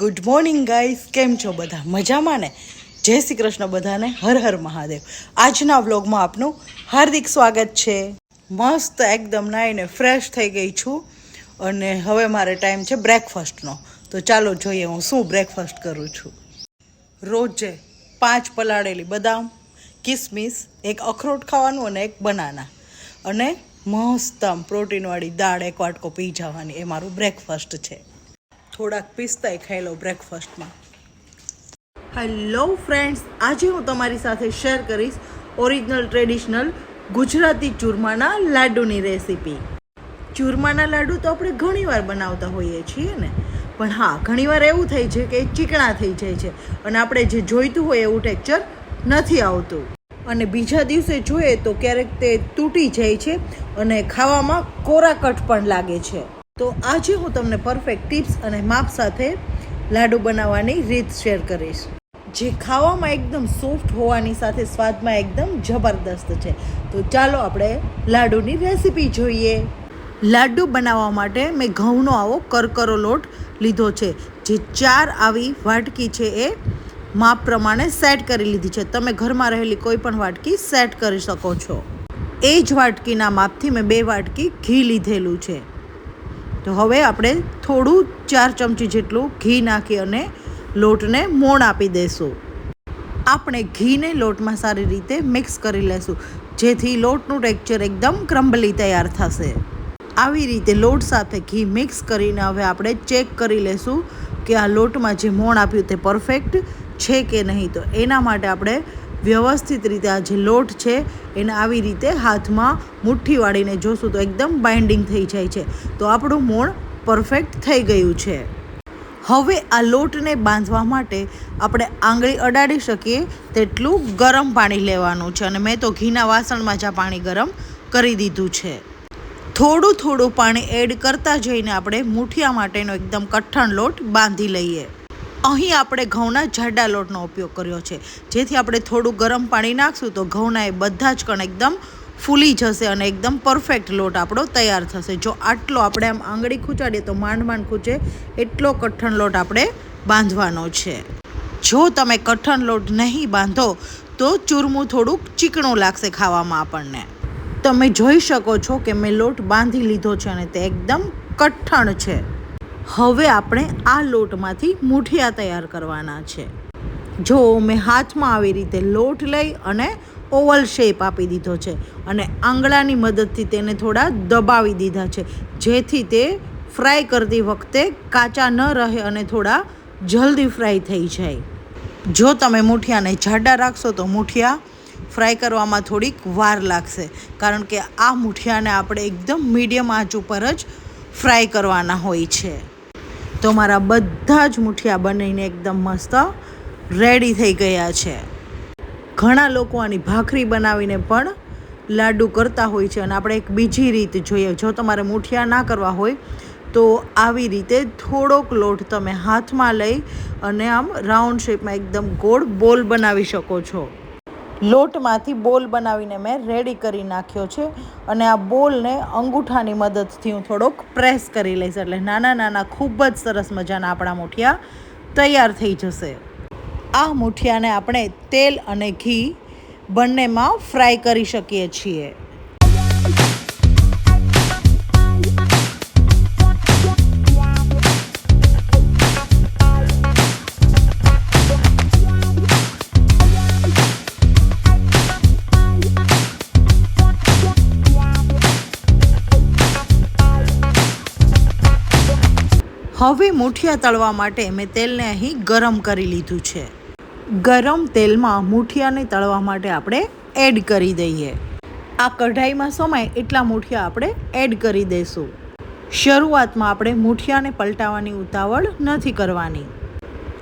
Good morning guys, કેમ છો બધા? મજામાં ને? જય શ્રી કૃષ્ણ બધાને, હર હર મહાદેવ. આજના વ્લોગમાં આપનું હાર્દિક સ્વાગત છે. મસ્ત એકદમ નાઈને ફ્રેશ થઈ ગઈ છું. અને હવે મારે ટાઈમ છે બ્રેકફાસ્ટનો તો ચાલો જોઈએ હું શું બ્રેકફાસ્ટ કરું છું. રોજે પાંચ પલાળેલી બદામ, કિસમિસ, એક અખરોટ ખાવાનું અને એક બનાના. અને મસ્ત પ્રોટીનવાળી દાળ, એક વાટકો પી જવાની. એ મારું બ્રેકફાસ્ટ છે. થોડાક પિસ્તાય ખાઈ લો બ્રેકફાસ્ટમાં હેલો ફ્રેન્ડ્સ આજે હું તમારી સાથે શેર કરીશ ઓરિજિનલ ટ્રેડિશનલ ગુજરાતી ચૂરમાના લાડુની રેસીપી ચૂરમાના લાડુ તો આપણે ઘણીવાર બનાવતા હોઈએ છીએ ને, પણ હા, ઘણીવાર એવું થાય છે કે ચીકણા થઈ જાય છે અને આપણે જે જોઈતું હોય એવું ટેક્ચર નથી આવતું. અને બીજા દિવસે જોઈએ તો ક્યારેક તે તૂટી જાય છે અને ખાવામાં કોરાકટ પણ લાગે છે. તો આજે હું તમને પરફેક્ટ ટિપ્સ અને માપ સાથે લાડુ બનાવવાની રીત શેર કરીશ. જે ખાવામાં એકદમ સોફ્ટ હોવાની સાથે સ્વાદમાં એકદમ જબરદસ્ત છે. તો ચાલો આપણે લાડુની રેસીપી જોઈએ. લાડુ બનાવવા માટે મેં ઘઉંનો આવો કરકરો લોટ લીધો છે. જે ચાર આવી વાટકી છે એ માપ પ્રમાણે સેટ કરી લીધી છે. તમે ઘરમાં રહેલી કોઈ પણ વાટકી સેટ કરી શકો છો. એ જ વાટકીના માપથી મેં બે વાટકી ઘી લીધેલું છે. તો હવે આપણે થોડું ચાર ચમચી જેટલું ઘી નાખી અને લોટને મોણ આપી દઈશું આપણે ઘીને લોટમાં સારી રીતે મિક્સ કરી લેશું, જેથી લોટનું ટેક્ચર એકદમ ક્રમ્બલી તૈયાર થશે. આવી રીતે લોટ સાથે ઘી મિક્સ કરીને હવે આપણે ચેક કરી લેશું કે આ લોટમાં જે મોણ આપ્યું તે પરફેક્ટ છે કે નહીં. તો એના માટે આપણે વ્યવસ્થિત રીતે આ જે લોટ છે, એને આવી રીતે હાથમાં મુઠ્ઠી વાળીને જોશું તો એકદમ બાઇન્ડિંગ થઈ જાય છે. તો આપણું મોણ પરફેક્ટ થઈ ગયું છે. હવે આ લોટને બાંધવા માટે આપણે આંગળી અડાડી શકીએ તેટલું ગરમ પાણી લેવાનું છે અને મેં તો ઘીના વાસણમાં જ આ પાણી ગરમ કરી દીધું છે. થોડું થોડું પાણી એડ કરતા જઈને આપણે મુઠિયા માટેનો એકદમ કઠણ લોટ બાંધી લઈએ. અહીં આપણે ઘઉંના જાડા લોટનો ઉપયોગ કર્યો છે. જેથી આપણે થોડું ગરમ પાણી નાખશું તો ઘઉંના એ બધા જ કણ એકદમ ફૂલી જશે અને એકદમ પરફેક્ટ લોટ આપણો તૈયાર થશે. જો આટલો આપણે આમ આંગળી ખૂંચાડીએ તો માંડ માંડ ખૂંચે, એટલો કઠણ લોટ આપણે બાંધવાનો છે. જો તમે કઠણ લોટ નહીં બાંધો તો ચૂરમું થોડુંક ચીકણું લાગશે ખાવામાં આપણને. તમે જોઈ શકો છો કે મેં લોટ બાંધી લીધો છે અને તે એકદમ કઠણ છે. હવે આપણે આ લોટમાંથી મૂઠિયા તૈયાર કરવાના છે. જો મેં હાથમાં આવી રીતે લોટ લઈ અને ઓવલ શેપ આપી દીધો છે અને આંગળાની મદદથી તેને થોડા દબાવી દીધા છે, જેથી તે ફ્રાય કરતી વખતે કાચા ન રહે અને થોડા જલ્દી ફ્રાય થઈ જાય. જો તમે મૂઠિયાને જાડા રાખશો તો મૂઠિયા ફ્રાય કરવામાં થોડીક વાર લાગશે, કારણ કે આ મૂઠિયાને આપણે એકદમ મીડિયમ આંચ ઉપર જ ફ્રાય કરવાના હોય છે. તો મારા બધા જ મૂઠિયા બનીને એકદમ મસ્ત રેડી થઈ ગયા છે. ઘણા લોકો આની ભાખરી બનાવીને પણ લાડુ કરતા હોય છે અને આપણે એક બીજી રીત જોઈએ. જો તમારે મૂઠિયા ના કરવા હોય, તો આવી રીતે થોડોક લોટ તમે હાથમાં લઈ અને આમ રાઉન્ડ શેપમાં એકદમ ગોળ બોલ બનાવી શકો છો. લોટમાંથી બોલ બનાવીને મેં રેડી કરી નાખ્યો છે અને આ બોલને અંગૂઠાની મદદથી હું થોડોક પ્રેસ કરી લઈશ એટલે નાના નાના ખૂબ જ સરસ મજાના આપણા મૂઠિયા તૈયાર થઈ જશે. આ મૂઠિયાને આપણે તેલ અને ઘી બંનેમાં ફ્રાય કરી શકીએ છીએ. હવે મૂઠિયા તળવા માટે મેં તેલને અહીં ગરમ કરી લીધું છે. ગરમ તેલમાં મૂઠિયાને તળવા માટે આપણે એડ કરી દઈએ. આ કઢાઈમાં સમાય એટલા મૂઠિયા આપણે એડ કરી દઈશું. શરૂઆતમાં આપણે મૂઠિયાને પલટાવવાની ઉતાવળ નથી કરવાની.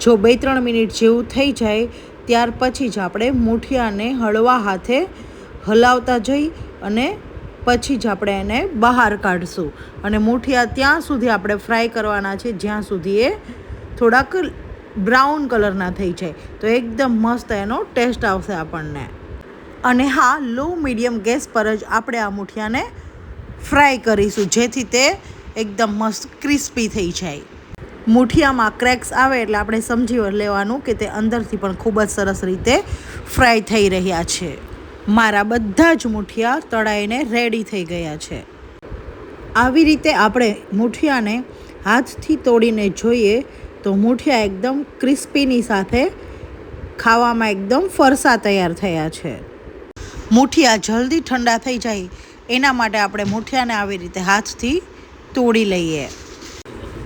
જો બે ત્રણ મિનિટ જેવું થઈ જાય, ત્યાર પછી જ આપણે મૂઠિયાને હળવા હાથે હલાવતા જઈ અને પછી જ આપણે એને બહાર કાઢશું. અને મૂઠિયા ત્યાં સુધી આપણે ફ્રાય કરવાના છે, જ્યાં સુધી એ થોડાક બ્રાઉન કલરના થઈ જાય. તો એકદમ મસ્ત એનો ટેસ્ટ આવશે આપણને. અને હા, લો મીડિયમ ગેસ પર જ આપણે આ મૂઠિયાને ફ્રાય કરીશું, જેથી તે એકદમ મસ્ત ક્રિસ્પી થઈ જાય. મુઠિયામાં ક્રેક્સ આવે એટલે આપણે સમજી લેવાનું કે તે અંદરથી પણ ખૂબ જ સરસ રીતે ફ્રાય થઈ રહ્યા છે. મારા બધા જ મુઠિયા તળાઈને રેડી થઈ ગયા છે. આવી રીતે આપણે મુઠિયાને હાથથી તોડીને જોઈએ તો મુઠિયા એકદમ ક્રિસ્પીની સાથે ખાવામાં એકદમ ફરસા તૈયાર થયા છે. મુઠિયા જલ્દી ઠંડા થઈ જાય, એના માટે આપણે મુઠિયાને આવી રીતે હાથથી તોડી લઈએ.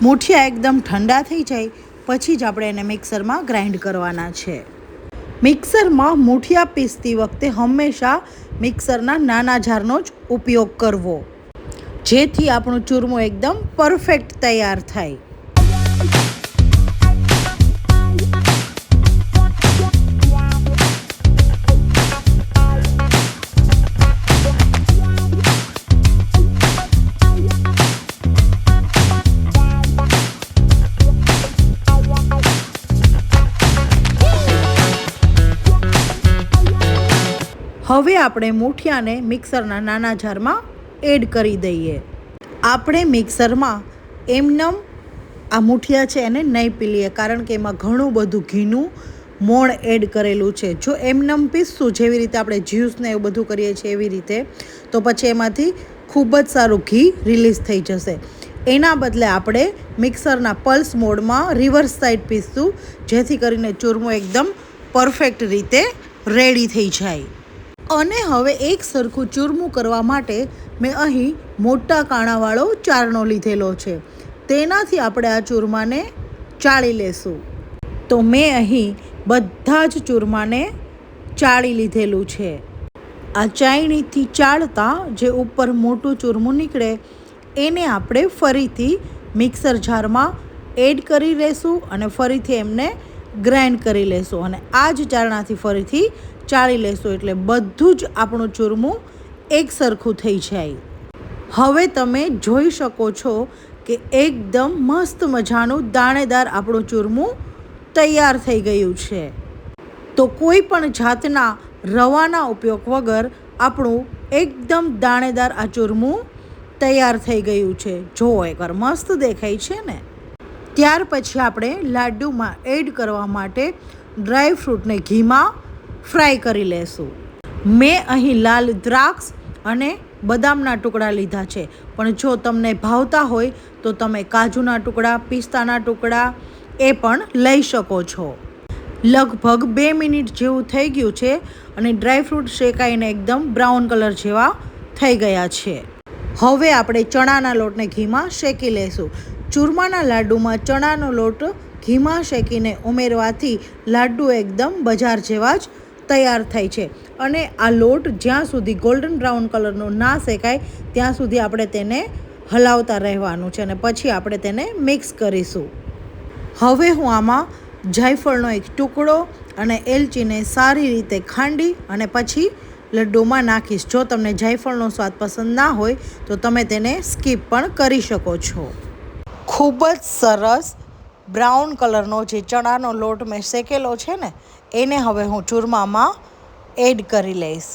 મુઠિયા એકદમ ઠંડા થઈ જાય, પછી જ આપણે એને મિક્સરમાં ગ્રાઇન્ડ કરવાના છે. મિક્સરમાં મૂઠિયા પીસતી વખતે હંમેશા મિક્સરના નાના જારનો જ ઉપયોગ કરવો. જેથી આપણું ચૂરમું એકદમ પરફેક્ટ તૈયાર થાય. આપણે મુઠિયાને મિક્સરના નાના જારમાં એડ કરી દઈએ. આપણે મિક્સરમાં એમનમ આ મૂઠિયા છે એને નહીં પીલીએ, કારણ કે એમાં ઘણું બધું ઘીનું મોણ એડ કરેલું છે. જો એમનમ પીસશું જેવી રીતે આપણે જ્યુસને એવું બધું કરીએ છીએ એવી રીતે, તો પછી એમાંથી ખૂબ જ સારું ઘી રિલીઝ થઈ જશે. એના બદલે આપણે મિક્સરના પલ્સ મોડમાં રિવર્સ સાઈડ પીસશું, જેથી કરીને ચૂરમો એકદમ પરફેક્ટ રીતે રેડી થઈ જાય. અને હવે એક સરખું ચૂરમું કરવા માટે મેં અહીં મોટા કાણાવાળો ચારણો લીધેલો છે. તેનાથી આપણે આ ચૂરમાને ચાળી લેશું. તો મેં અહીં બધા જ ચૂરમાને ચાળી લીધેલું છે. આ ચાયણીથી ચાળતા જે ઉપર મોટું ચૂરમું નીકળે, એને આપણે ફરીથી મિક્સર જારમાં એડ કરી લેશું અને ફરીથી એમને ગ્રાઇન્ડ કરી લેશું અને આ જ ચારણાથી ફરીથી ચાળી લેશું એટલે બધું જ આપણું ચૂરમું એક સરખું થઈ જાય. હવે તમે જોઈ શકો છો કે એકદમ મસ્ત મજાનું દાણેદાર આપણું ચૂરમું તૈયાર થઈ ગયું છે. તો કોઈ પણ જાતના રવાના ઉપયોગ વગર આપણું એકદમ દાણેદાર આ ચૂરમું તૈયાર થઈ ગયું છે. જો એકવાર મસ્ત દેખાય છે ને? ત્યાર પછી આપણે લાડુમાં એડ કરવા માટે ડ્રાય ફ્રૂટને ઘીમાં ફ્રાય કરી લેશું. મેં અહીં લાલ દ્રાક્ષ અને બદામના ટુકડા લીધા છે. પણ જો તમને ભાવતા હોય, તો તમે કાજુના ટુકડા, પિસ્તાના ટુકડા એ પણ લઈ શકો છો. લગભગ બે મિનિટ જેવું થઈ ગયું છે અને ડ્રાયફ્રૂટ શેકાઈને એકદમ બ્રાઉન કલર જેવા થઈ ગયા છે. હવે આપણે ચણાના લોટને ઘીમાં શેકી લઈશું ચૂરમાના લાડુમાં ચણાનો લોટ ઘીમાં શેકીને ઉમેરવાથી લાડુ એકદમ બજાર જેવા જ તૈયાર થાય છે. અને આ લોટ જ્યાં સુધી ગોલ્ડન બ્રાઉન કલરનો ના શેકાય, ત્યાં સુધી આપણે તેને હલાવતા રહેવાનું છે અને પછી આપણે તેને મિક્સ કરીશું. હવે હું આમાં જાયફળનો એક ટુકડો અને એલચીને સારી રીતે ખાંડી અને પછી લડ્ડુમાં નાખીશ. જો તમને જાયફળનો સ્વાદ પસંદ ના હોય, તો તમે તેને સ્કીપ પણ કરી શકો છો. ખૂબ જ સરસ બ્રાઉન કલરનો જે ચણાનો લોટ મેં શેકેલો છે ને એને હવે હું ચૂરમામાં એડ કરી લઈશ.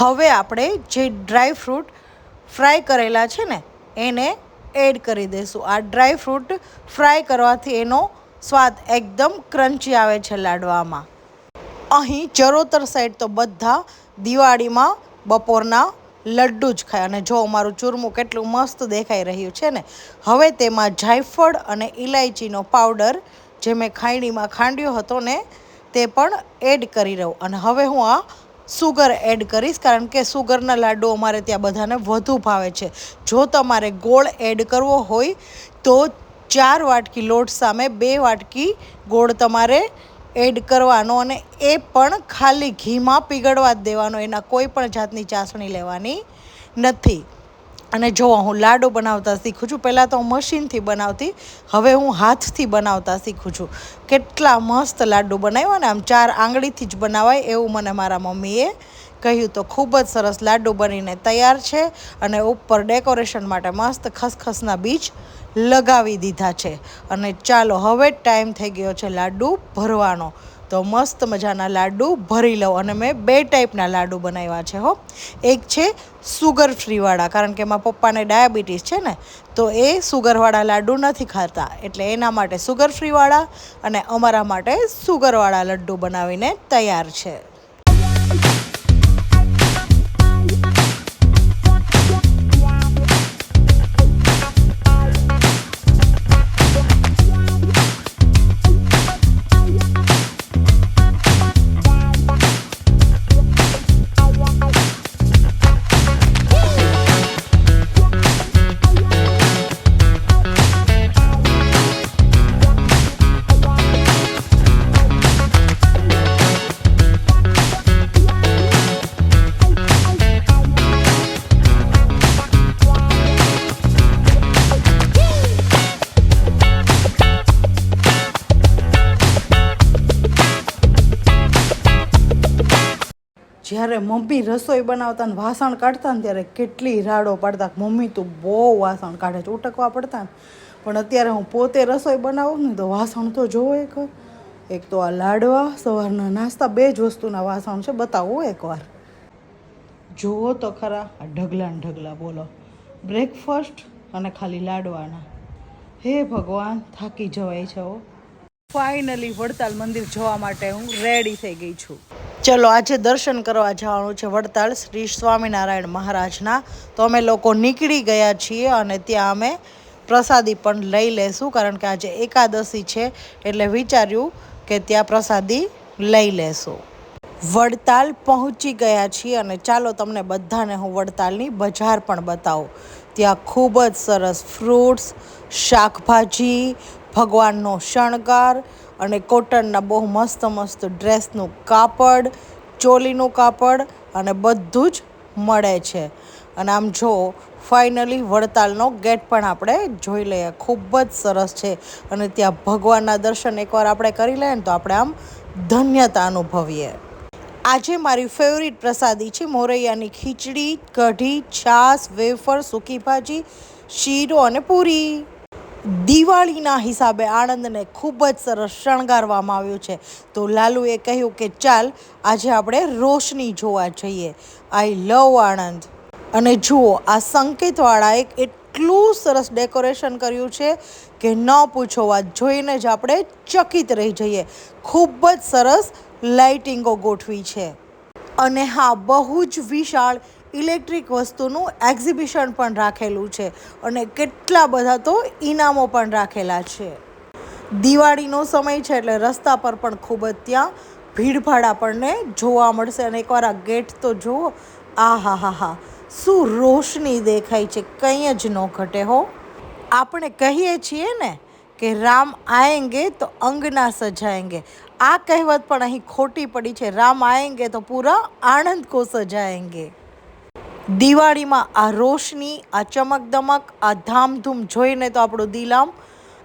હવે આપણે જે ડ્રાય ફ્રૂટ ફ્રાય કરેલા છે ને, એને એડ કરી દઈશું. આ ડ્રાય ફ્રૂટ ફ્રાય કરવાથી એનો સ્વાદ એકદમ ક્રન્ચી આવે છે લાડવામાં. અહીં ચરોતર સાઈડ તો બધા દિવાળીમાં બપોરના લડ્ડુ જ ખાય અને જો અમારું ચૂરમું કેટલું મસ્ત દેખાઈ રહ્યું છે ને, હવે તેમાં જાયફળ અને ઇલાયચીનો પાવડર જે મેં ખાંડીમાં ખાંડ્યો હતો ને, તે પણ એડ કરી રહું. અને હવે હું આ સુગર એડ કરીશ કારણ કે સુગરના લાડુ અમારે ત્યાં બધાને વધુ ભાવે છે. જો તમારે ગોળ એડ કરવો હોય તો ચાર વાટકી લોટ સામે બે વાટકી ગોળ તમારે એડ કરવાનો અને એ પણ ખાલી ઘીમાં પીગળવા જ દેવાનો. એના કોઈ પણ જાતની ચાસણી લેવાની નથી. અને જો હું લાડુ બનાવતા શીખું છું, પહેલાં તો હું મશીનથી બનાવતી, હવે હું હાથથી બનાવતા શીખું છું. કેટલા મસ્ત લાડુ બનાવ્યા ને, આમ ચાર આંગળીથી જ બનાવાય એવું મને મારા મમ્મીએ કહ્યું. તો ખૂબ જ સરસ લાડુ બનીને તૈયાર છે અને ઉપર ડેકોરેશન માટે મસ્ત ખસખસના બીજ લગાવી દીધા છે. અને ચાલો, હવે ટાઈમ થઈ ગયો છે લાડુ ભરવાનો. તો મસ્ત મજાના લાડુ ભરી લઉં. અને મેં બે ટાઈપના લાડુ બનાવ્યા છે હો. એક છે સુગર ફ્રીવાળા કારણ કે એમાં પપ્પાને ડાયાબિટીસ છે ને, તો એ સુગરવાળા લાડુ નથી ખાતા. એટલે એના માટે સુગર ફ્રીવાળા અને અમારા માટે સુગરવાળા લડ્ડુ બનાવીને તૈયાર છે. જ્યારે મમ્મી રસોઈ બનાવતા ને વાસણ કાઢતા ને ત્યારે કેટલી રાડો પાડતા મમ્મી તું બહુ વાસણ કાઢે છે ઉટકવા પડતા ને. પણ અત્યારે હું પોતે રસોઈ બનાવું ને તો વાસણ તો જોવો એક એક તો આ લાડવા સવારના નાસ્તા બે જ વસ્તુના વાસણ છે બતાવો એકવાર જુઓ તો ખરા આ ઢગલા ને ઢગલા બોલો. બ્રેકફાસ્ટ અને ખાલી લાડવાના. હે ભગવાન થાકી જવાય છે હો. ફાઇનલી વડતાલ મંદિર જવા માટે હું રેડી થઈ ગઈ છું. ચલો, આજે દર્શન કરવા જવાનું છે વડતાલ શ્રી સ્વામિનારાયણ મહારાજના. તો અમે લોકો નીકળી ગયા છીએ અને ત્યાં અમે પ્રસાદી પણ લઈ લેશું, કારણ કે આજે એકાદશી છે, એટલે વિચાર્યું કે ત્યાં પ્રસાદી લઈ લેશું. વડતાલ પહોંચી ગયા છીએ અને ચાલો તમને બધાને હું વડતાલની બજાર પણ બતાવું. ત્યાં ખૂબ જ સરસ ફ્રૂટ્સ શાકભાજી, ભગવાનનો શણગાર અને કોટનના બહુ મસ્ત મસ્ત ડ્રેસનું કાપડ, ચોલીનું કાપડ અને બધું જ મળે છે. અને આમ જો, ફાઇનલી વડતાલનો ગેટ પણ આપણે જોઈ લઈએ. ખૂબ જ સરસ છે. અને ત્યાં ભગવાનના દર્શન એકવાર આપણે કરી લઈએ ને તો આપણે આમ ધન્યતા અનુભવીએ. આજે મારી ફેવરિટ પ્રસાદી છે મોરૈયાની ખીચડી, કઢી, છાશ, વેફર, સૂકી ભાજી, શીરો અને પૂરી. દિવાળીના હિસાબે આણંદને ખૂબ જ સરસ શણગારવામાં આવ્યું છે. તો લાલુએ કહ્યું કે ચાલ, આજે આપણે રોશની જોવા જઈએ. I love Anand. અને જુઓ, આ સંકેતવાળા એક એટલું સરસ ડેકોરેશન કર્યું છે કે ન પૂછો વાત, જોઈને જ આપણે ચકિત રહી જઈએ. ખૂબ જ સરસ લાઇટિંગો ગોઠવી છે. અને હા, બહુ જ વિશાળ ઇલેક્ટ્રિક વસ્તુનું એક્ઝિબિશન પણ રાખેલું છે અને કેટલા બધા તો ઇનામો પણ રાખેલા છે. દિવાળીનો સમય છે એટલે રસ્તા પર પણ ખૂબ જ ત્યાં ભીડભાડ આપણને જોવા મળશે અને એકવાર આ ગેટ તો જુઓ આ હા હા હા શું રોશની દેખાય છે, કંઈ જ ન ઘટે હો. આપણે કહીએ છીએ ને કે રામ આએંગે તો અંગના સજાએંગે આ કહેવત પણ અહીં ખોટી પડી છે, રામ આએંગે તો પૂરા આણંદ કો સજાએંગે દિવાળીમાં આ રોશની, આ ચમકદમક, આ ધામધૂમ જોઈને તો આપણું દિલ આમ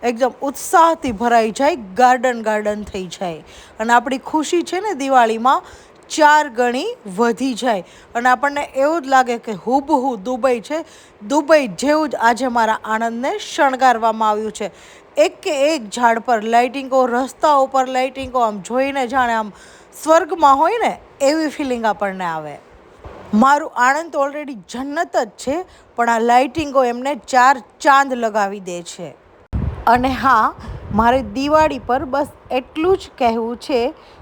એકદમ ઉત્સાહથી ભરાઈ જાય, ગાર્ડન ગાર્ડન થઈ જાય. અને આપણી ખુશી છે ને દિવાળીમાં ચાર ગણી વધી જાય. અને આપણને એવું જ લાગે કે હુબહુ દુબઈ છે. દુબઈ જેવું જ આજે મારા આણંદને શણગારવામાં આવ્યું છે. એક કે એક ઝાડ પર લાઇટિંગો રસ્તા ઉપર લાઇટિંગો આમ જોઈને જાણે આમ સ્વર્ગમાં હોય ને, એવી ફિલિંગ આપણને આવે. મારું આણંદ ઓલરેડી જન્નત જ છે, પણ આ લાઇટિંગો એમને ચાર ચાંદ લગાવી દે છે. અને હા, મારે દિવાળી પર બસ એટલું જ કહેવું છે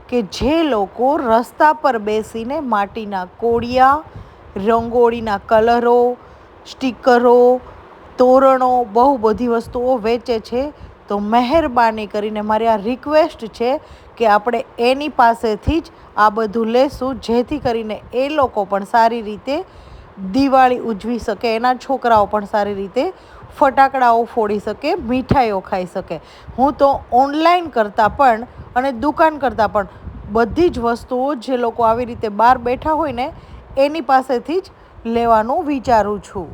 કે જે લોકો રસ્તા પર બેસીને માટીના કોડિયા, રંગોળીના કલરો, સ્ટીકરો, તોરણો, બહુ બધી વસ્તુઓ વેચે છે, તો મહેરબાની કરીને મારી આ રિક્વેસ્ટ છે કે આપણે એની પાસેથી જ આ બધું લેશું, જેથી કરીને એ લોકો પણ સારી રીતે દિવાળી ઉજવી શકે, એના છોકરાઓ પણ સારી રીતે ફટાકડાઓ ફોડી શકે, મીઠાઈઓ ખાઈ શકે. હું તો ઓનલાઈન કરતાં પણ અને દુકાન કરતાં પણ બધી જ વસ્તુઓ જે લોકો આવી રીતે બહાર બેઠા હોય ને, એની પાસેથી જ લેવાનું વિચારું છું.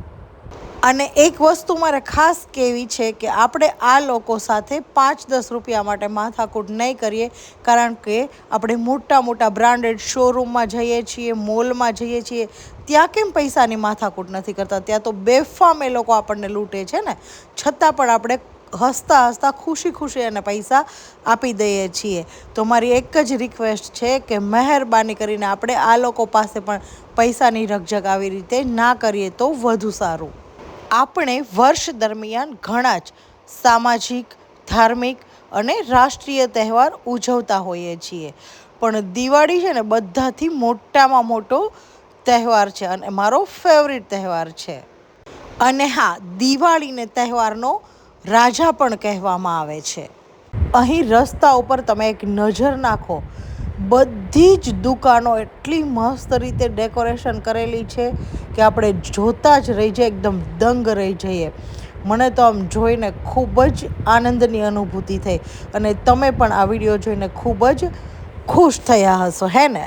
અને એક વસ્તુ મારે ખાસ કહેવી છે કે આપણે આ લોકો સાથે પાંચ દસ રૂપિયા માટે માથાકૂટ નહીં કરીએ, કારણ કે આપણે મોટા મોટા બ્રાન્ડેડ શોરૂમમાં જઈએ છીએ મોલમાં જઈએ છીએ, ત્યાં કેમ પૈસાની માથાકૂટ નથી કરતા? ત્યાં તો બેફામ એ લોકો આપણને લૂંટે છે ને. છતાં પણ આપણે હસતા હસતા ખુશી ખુશી અને પૈસા આપી દઈએ છીએ. તો મારી એક જ રિક્વેસ્ટ છે કે મહેરબાની કરીને આપણે આ લોકો પાસે પણ પૈસાની રકઝક આવી રીતે ના કરીએ તો વધુ સારું. આપણે વર્ષ દરમિયાન ઘણા જ સામાજિક, ધાર્મિક અને રાષ્ટ્રીય તહેવાર ઉજવતા હોઈએ છીએ. પણ દિવાળી છે ને બધાથી મોટામાં મોટો તહેવાર છે અને મારો ફેવરિટ તહેવાર છે. અને હા, દિવાળીને તહેવારનો રાજા પણ કહેવામાં આવે છે. અહીં રસ્તા ઉપર તમે એક નજર નાખો. બધી જ દુકાનો એટલી મસ્ત રીતે ડેકોરેશન કરેલી છે કે આપણે જોતા જ રહી જઈએ, એકદમ દંગ રહી જઈએ. મને તો આમ જોઈને ખૂબ જ આનંદની અનુભૂતિ થઈ અને તમે પણ આ વીડિયો જોઈને ખૂબ જ ખુશ થયા હશો, હે ને?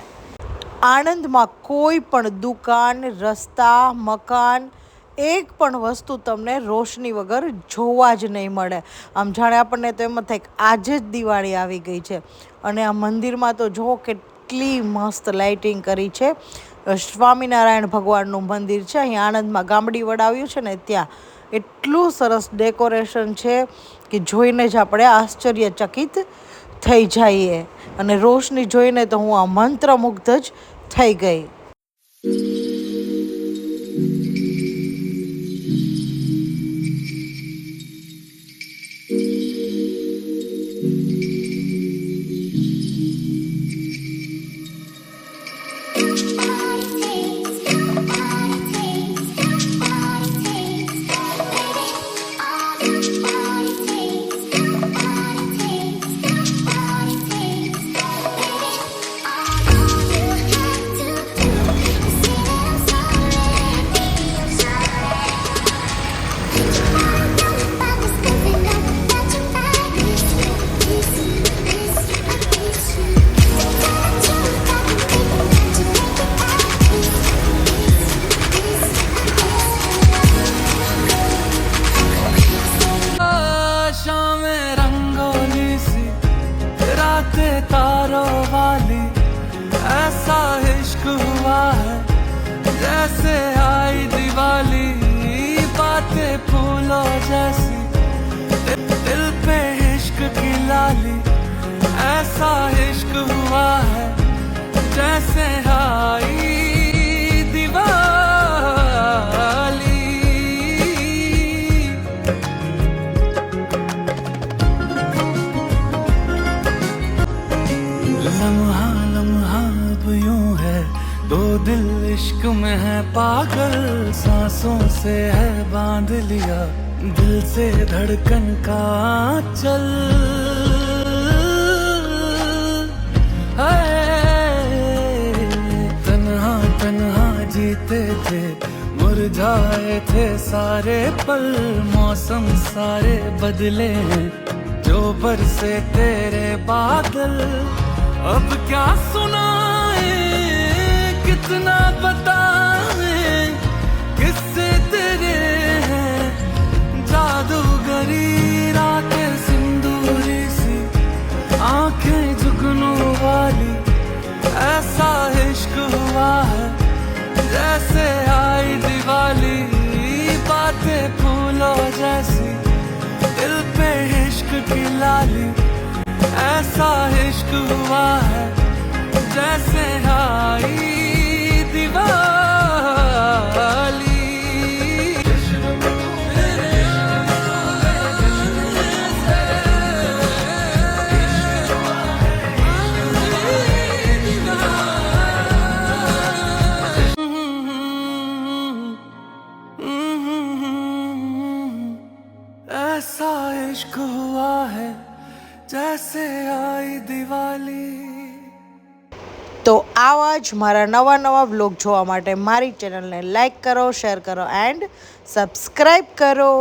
આણંદમાં કોઈ પણ દુકાન, રસ્તા, મકાન એક પણ વસ્તુ તમને રોશની વગર જોવા જ નહીં મળે. આમ જાણે આપણને તો એમ થાય કે આજે જ દિવાળી આવી ગઈ છે. અને આ મંદિરમાં તો જુઓ કેટલી મસ્ત લાઇટિંગ કરી છે. સ્વામિનારાયણ ભગવાનનું મંદિર છે. અહીં આણંદમાં ગામડી વડાવ્યું છે ને ત્યાં એટલું સરસ ડેકોરેશન છે કે જોઈને જ આપણે આશ્ચર્યચકિત થઈ જઈએ. અને રોશની જોઈને તો હું આ મંત્રમુગ્ધ જ થઈ ગઈ. लिया दिल से धड़कन का चल। तन्हा तन्हा जीते थे, मुरझाए थे सारे पल, मौसम सारे बदले, जो बरसे तेरे बादल। अब क्या सुनाए, कितना बताए? ऐसा इश्क हुआ है जैसे आई दिवाली बातें फूलों जैसी दिल पे इश्क की लाली ऐसा इश्क हुआ है जैसे आई મારા નવા નવા વ્લોગ જોવા માટે મારી ચેનલને લાઇક કરો, શેર કરો એન્ડ સબસ્ક્રાઈબ કરો.